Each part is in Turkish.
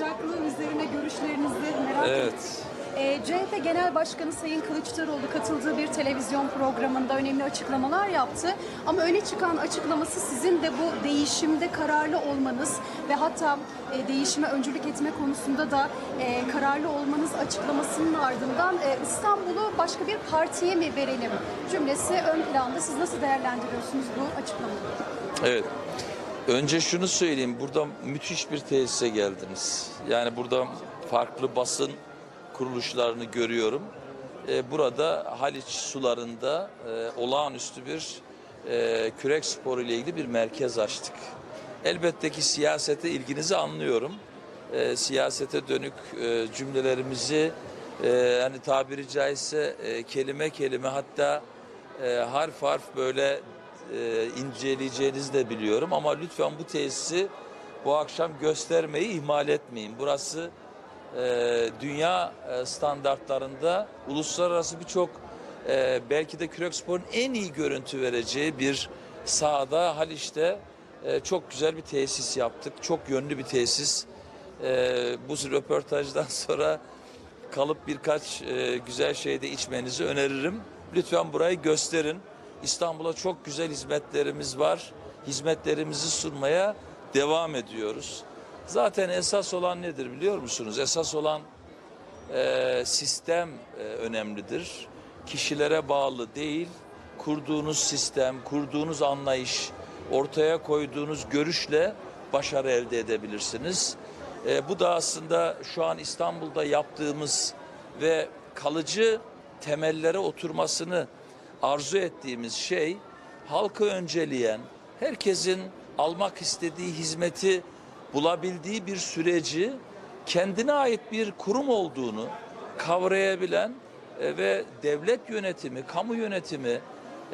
sıcaklığı üzerine görüşlerinizi merak Evet. ettim. Ee, CHP Genel Başkanı Sayın Kılıçdaroğlu katıldığı bir televizyon programında önemli açıklamalar yaptı. Ama öne çıkan açıklaması sizin de bu değişimde kararlı olmanız ve hatta e, değişime öncülük etme konusunda da e, kararlı olmanız açıklamasının ardından e, İstanbul'u başka bir partiye mi verelim cümlesi ön planda. Siz nasıl değerlendiriyorsunuz bu açıklamayı? Evet. Önce şunu söyleyeyim. Burada müthiş bir tesise geldiniz. Yani burada farklı basın kuruluşlarını görüyorum. Ee, burada Haliç sularında e, olağanüstü bir e, kürek sporu ile ilgili bir merkez açtık. Elbette ki siyasete ilginizi anlıyorum. E, siyasete dönük e, cümlelerimizi e, hani tabiri caizse e, kelime kelime hatta e, harf harf böyle e, inceleyeceğinizi de biliyorum ama lütfen bu tesisi bu akşam göstermeyi ihmal etmeyin. Burası e, dünya e, standartlarında uluslararası birçok e, belki de kürek sporun en iyi görüntü vereceği bir sahada Haliç'te e, çok güzel bir tesis yaptık. Çok yönlü bir tesis. E, bu röportajdan sonra kalıp birkaç e, güzel şey de içmenizi öneririm. Lütfen burayı gösterin. İstanbul'a çok güzel hizmetlerimiz var. Hizmetlerimizi sunmaya devam ediyoruz. Zaten esas olan nedir biliyor musunuz? Esas olan e, sistem e, önemlidir. Kişilere bağlı değil, kurduğunuz sistem, kurduğunuz anlayış, ortaya koyduğunuz görüşle başarı elde edebilirsiniz. E, bu da aslında şu an İstanbul'da yaptığımız ve kalıcı temellere oturmasını arzu ettiğimiz şey halkı önceleyen, herkesin almak istediği hizmeti bulabildiği bir süreci kendine ait bir kurum olduğunu kavrayabilen e, ve devlet yönetimi, kamu yönetimi,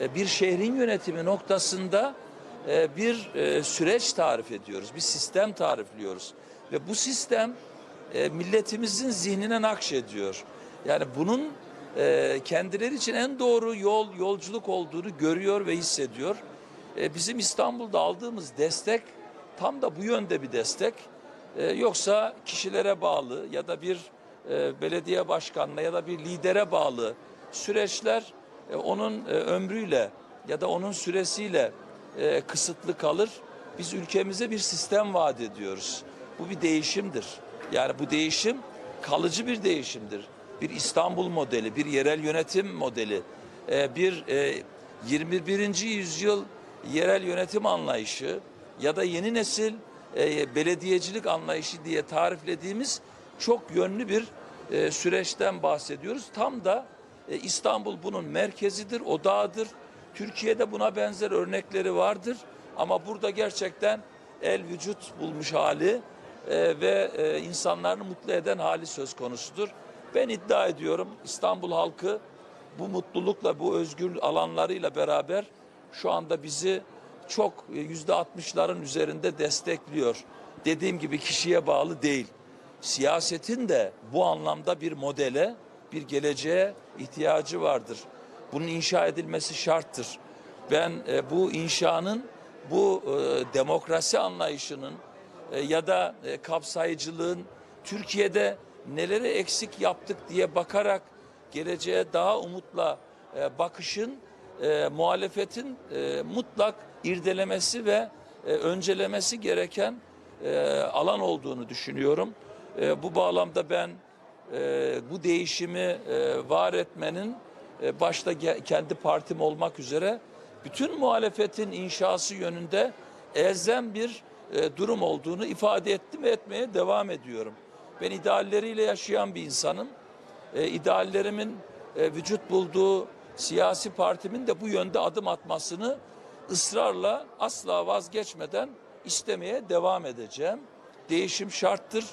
e, bir şehrin yönetimi noktasında e, bir süreç tarif ediyoruz, bir sistem tarifliyoruz. Ve bu sistem milletimizin zihnine nakşediyor. Yani bunun e, kendileri için en doğru yol, yolculuk olduğunu görüyor ve hissediyor. E, bizim İstanbul'da aldığımız destek tam da bu yönde bir destek. E, yoksa kişilere bağlı ya da bir e, belediye başkanına ya da bir lidere bağlı süreçler e, onun e, ömrüyle ya da onun süresiyle kısıtlı kalır. Biz ülkemize bir sistem vaat ediyoruz. Bu bir değişimdir. Yani bu değişim kalıcı bir değişimdir. Bir İstanbul modeli, bir yerel yönetim modeli, e, bir e, 21. yüzyıl yerel yönetim anlayışı ya da yeni nesil e, belediyecilik anlayışı diye tariflediğimiz çok yönlü bir e, süreçten bahsediyoruz. Tam da e, İstanbul bunun merkezidir, odağıdır. Türkiye'de buna benzer örnekleri vardır. Ama burada gerçekten el vücut bulmuş hali e, ve e, insanları mutlu eden hali söz konusudur. Ben iddia ediyorum İstanbul halkı bu mutlulukla, bu özgür alanlarıyla beraber şu anda bizi çok e, yüzde altmışların üzerinde destekliyor. Dediğim gibi kişiye bağlı değil. Siyasetin de bu anlamda bir modele, bir geleceğe ihtiyacı vardır. Bunun inşa edilmesi şarttır. Ben e, bu inşanın, bu e, demokrasi anlayışının ya da kapsayıcılığın Türkiye'de neleri eksik yaptık diye bakarak geleceğe daha umutla e, bakışın e, muhalefetin e, mutlak irdelemesi ve e, öncelemesi gereken e, alan olduğunu düşünüyorum. E, bu bağlamda ben e, bu değişimi e, var etmenin e, başta kendi partim olmak üzere bütün muhalefetin inşası yönünde elzem bir e, durum olduğunu ifade ettim etmeye devam ediyorum. Ben idealleriyle yaşayan bir insanım. E, ideallerimin e, vücut bulduğu siyasi partimin de bu yönde adım atmasını ısrarla asla vazgeçmeden istemeye devam edeceğim. Değişim şarttır.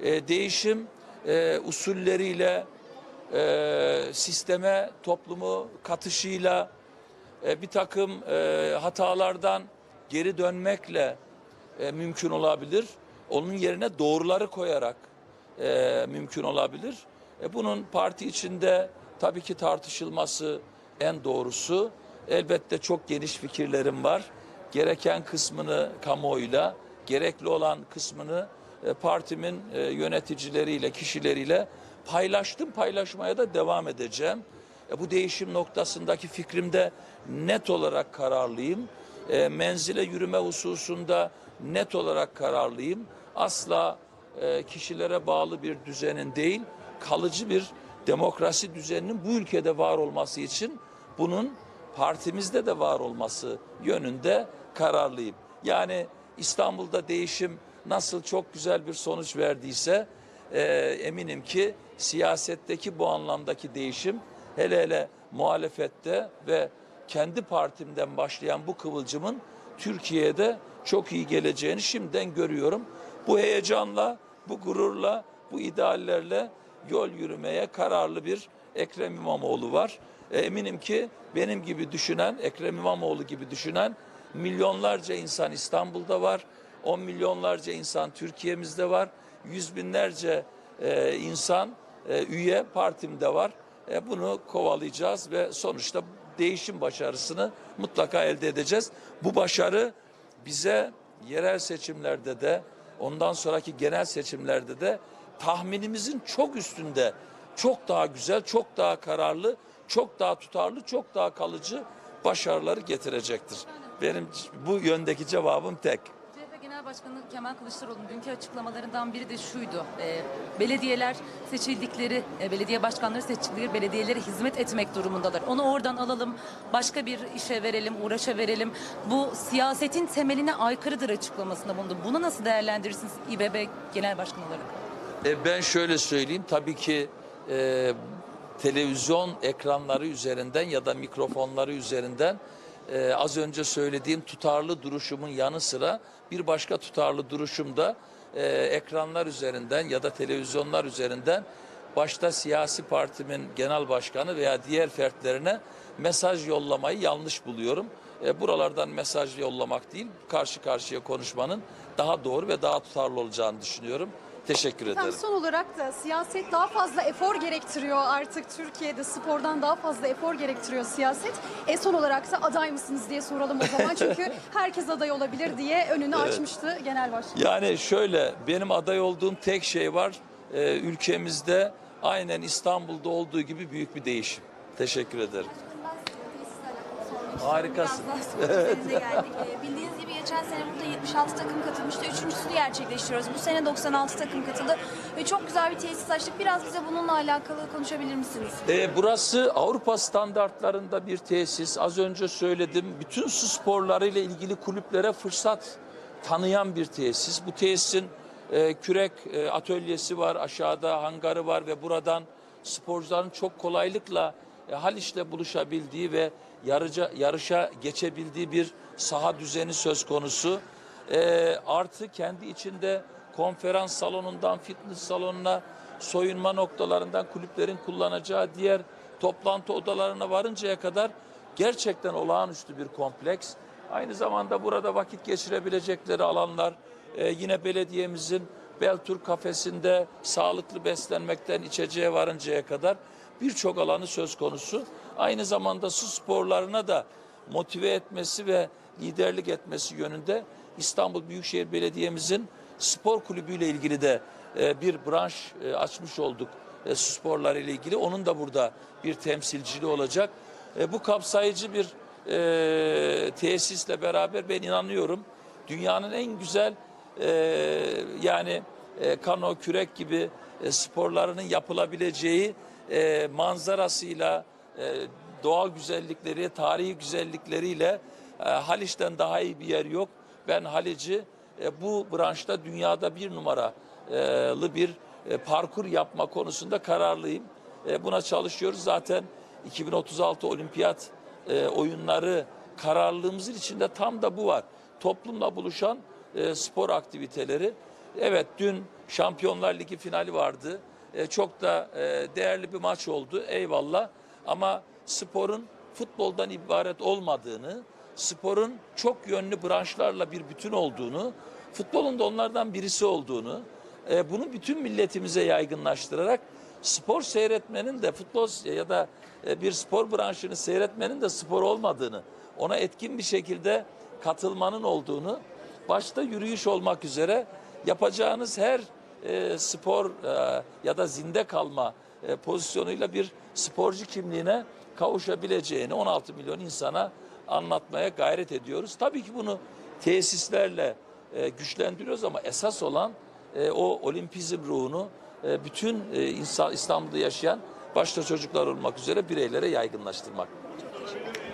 E, değişim e, usulleriyle, e, sisteme, toplumu katışıyla, e, bir takım e, hatalardan geri dönmekle e, mümkün olabilir. Onun yerine doğruları koyarak e, mümkün olabilir. E, bunun parti içinde tabii ki tartışılması en doğrusu. Elbette çok geniş fikirlerim var. Gereken kısmını kamuoyuyla, gerekli olan kısmını e, partimin e, yöneticileriyle, kişileriyle paylaştım, paylaşmaya da devam edeceğim. E, bu değişim noktasındaki fikrimde net olarak kararlıyım. E, menzile yürüme hususunda net olarak kararlıyım. Asla e, kişilere bağlı bir düzenin değil, kalıcı bir demokrasi düzeninin bu ülkede var olması için bunun partimizde de var olması yönünde kararlıyım. Yani İstanbul'da değişim nasıl çok güzel bir sonuç verdiyse e, eminim ki siyasetteki bu anlamdaki değişim hele hele muhalefette ve kendi partimden başlayan bu kıvılcımın Türkiye'de çok iyi geleceğini şimdiden görüyorum. Bu heyecanla, bu gururla, bu ideallerle yol yürümeye kararlı bir Ekrem İmamoğlu var. E, Eminim ki benim gibi düşünen, Ekrem İmamoğlu gibi düşünen milyonlarca insan İstanbul'da var. On milyonlarca insan Türkiye'mizde var. Yüz binlerce e, insan e, üye partimde var. Bunu kovalayacağız ve sonuçta değişim başarısını mutlaka elde edeceğiz. Bu başarı bize yerel seçimlerde de ondan sonraki genel seçimlerde de tahminimizin çok üstünde çok daha güzel, çok daha kararlı, çok daha tutarlı, çok daha kalıcı başarıları getirecektir. Benim bu yöndeki cevabım tek. Başkanı Kemal Kılıçdaroğlu'nun dünkü açıklamalarından biri de şuydu. E, belediyeler seçildikleri, e, belediye başkanları seçildikleri belediyelere hizmet etmek durumundalar. Onu oradan alalım, başka bir işe verelim, uğraşa verelim. Bu siyasetin temeline aykırıdır açıklamasında bulundu. Bunu nasıl değerlendirirsiniz İBB Genel Başkanı olarak? E, ben şöyle söyleyeyim tabii ki e, televizyon ekranları üzerinden ya da mikrofonları üzerinden e, az önce söylediğim tutarlı duruşumun yanı sıra bir başka tutarlı duruşum da e, ekranlar üzerinden ya da televizyonlar üzerinden başta siyasi partimin genel başkanı veya diğer fertlerine mesaj yollamayı yanlış buluyorum. E, buralardan mesaj yollamak değil, karşı karşıya konuşmanın daha doğru ve daha tutarlı olacağını düşünüyorum. Teşekkür ederim. Efendim son olarak da siyaset daha fazla efor gerektiriyor artık Türkiye'de spordan daha fazla efor gerektiriyor siyaset. E son olarak da aday mısınız diye soralım o zaman çünkü herkes aday olabilir diye önünü açmıştı genel başkan. Yani şöyle benim aday olduğum tek şey var. Ee, ülkemizde aynen İstanbul'da olduğu gibi büyük bir değişim. Teşekkür ederim. Harikasın. Biraz daha geldik. Ee, Bildiğiniz gibi geçen sene burada 76 takım katılmıştı. Üçüncüsünü gerçekleştiriyoruz. Bu sene 96 takım katıldı. Ve çok güzel bir tesis açtık. Biraz bize bununla alakalı konuşabilir misiniz? Ee, burası Avrupa standartlarında bir tesis. Az önce söyledim. Bütün su sporlarıyla ilgili kulüplere fırsat tanıyan bir tesis. Bu tesisin e, kürek e, atölyesi var, aşağıda hangarı var ve buradan sporcuların çok kolaylıkla e, Haliç'le buluşabildiği ve yarıca, yarışa geçebildiği bir saha düzeni söz konusu. E, artı kendi içinde konferans salonundan fitness salonuna soyunma noktalarından kulüplerin kullanacağı diğer toplantı odalarına varıncaya kadar gerçekten olağanüstü bir kompleks. Aynı zamanda burada vakit geçirebilecekleri alanlar e, yine belediyemizin Beltur kafesinde sağlıklı beslenmekten içeceğe varıncaya kadar birçok alanı söz konusu. Aynı zamanda su sporlarına da motive etmesi ve liderlik etmesi yönünde İstanbul Büyükşehir Belediye'mizin spor kulübüyle ilgili de e, bir branş e, açmış olduk e, su sporları ile ilgili. Onun da burada bir temsilciliği olacak. Bu kapsayıcı bir tesisle beraber ben inanıyorum dünyanın en güzel yani e, kano, kürek gibi e, sporlarının yapılabileceği e, manzarasıyla, e, doğal güzellikleri, tarihi güzellikleriyle e, Haliç'ten daha iyi bir yer yok. Ben Haliç'i bu branşta dünyada bir numaralı bir parkur yapma konusunda kararlıyım. Buna çalışıyoruz. Zaten 2036 olimpiyat oyunları kararlılığımızın içinde tam da bu var. Toplumla buluşan spor aktiviteleri. Evet dün Şampiyonlar Ligi finali vardı. E, çok da e, değerli bir maç oldu. Eyvallah. Ama sporun futboldan ibaret olmadığını, sporun çok yönlü branşlarla bir bütün olduğunu, futbolun da onlardan birisi olduğunu, e, bunu bütün milletimize yaygınlaştırarak spor seyretmenin de futbol ya da e, bir spor branşını seyretmenin de spor olmadığını, ona etkin bir şekilde katılmanın olduğunu, başta yürüyüş olmak üzere yapacağınız her e, spor e, ya da zinde kalma e, pozisyonuyla bir sporcu kimliğine kavuşabileceğini 16 milyon insana anlatmaya gayret ediyoruz. Tabii ki bunu tesislerle e, güçlendiriyoruz ama esas olan e, o olimpizm ruhunu e, bütün e, insan İstanbul'da yaşayan başta çocuklar olmak üzere bireylere yaygınlaştırmak. Ben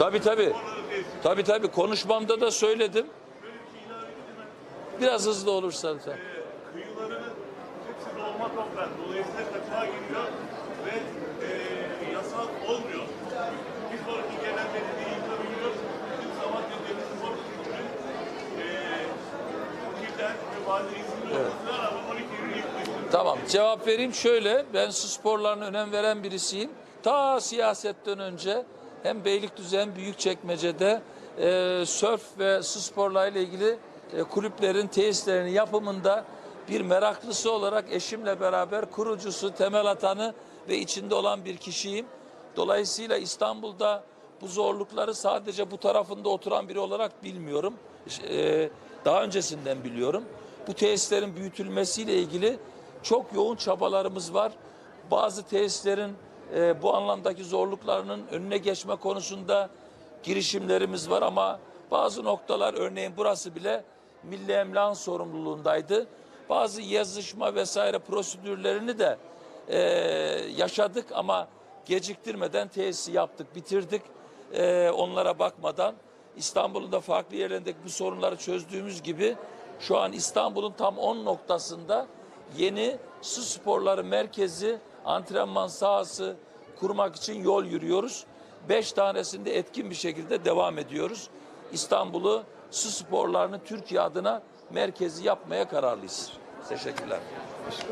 Tabii tabii. Tabii tabii konuşmamda da söyledim. Biraz hızlı olursan sen. kıyılarının hepsi dolma toprak. Dolayısıyla kaçağa giriyor ve e, yasal olmuyor. Bir sonraki gelen belediye yıkabiliyor. Bizim Deniz Spor Kulübü e, kirden ve bazı izinli olmasına rağmen 12 yıl yıkmıştır. Tamam cevap vereyim şöyle. Ben su sporlarına önem veren birisiyim. Ta siyasetten önce hem Beylikdüzü hem Büyükçekmece'de e, sörf ve su sporlarıyla ilgili e, kulüplerin tesislerinin yapımında bir meraklısı olarak eşimle beraber kurucusu, temel atanı ve içinde olan bir kişiyim. Dolayısıyla İstanbul'da bu zorlukları sadece bu tarafında oturan biri olarak bilmiyorum. E, daha öncesinden biliyorum. Bu tesislerin büyütülmesiyle ilgili çok yoğun çabalarımız var. Bazı tesislerin e, bu anlamdaki zorluklarının önüne geçme konusunda girişimlerimiz var ama bazı noktalar örneğin burası bile Milli Emlak'ın sorumluluğundaydı. Bazı yazışma vesaire prosedürlerini de e, yaşadık ama geciktirmeden tesisi yaptık, bitirdik. E, onlara bakmadan İstanbul'un da farklı yerlerindeki bu sorunları çözdüğümüz gibi şu an İstanbul'un tam 10 noktasında yeni su sporları merkezi, antrenman sahası kurmak için yol yürüyoruz. Beş tanesinde etkin bir şekilde devam ediyoruz. İstanbul'u su sporlarını Türkiye adına merkezi yapmaya kararlıyız. Teşekkürler.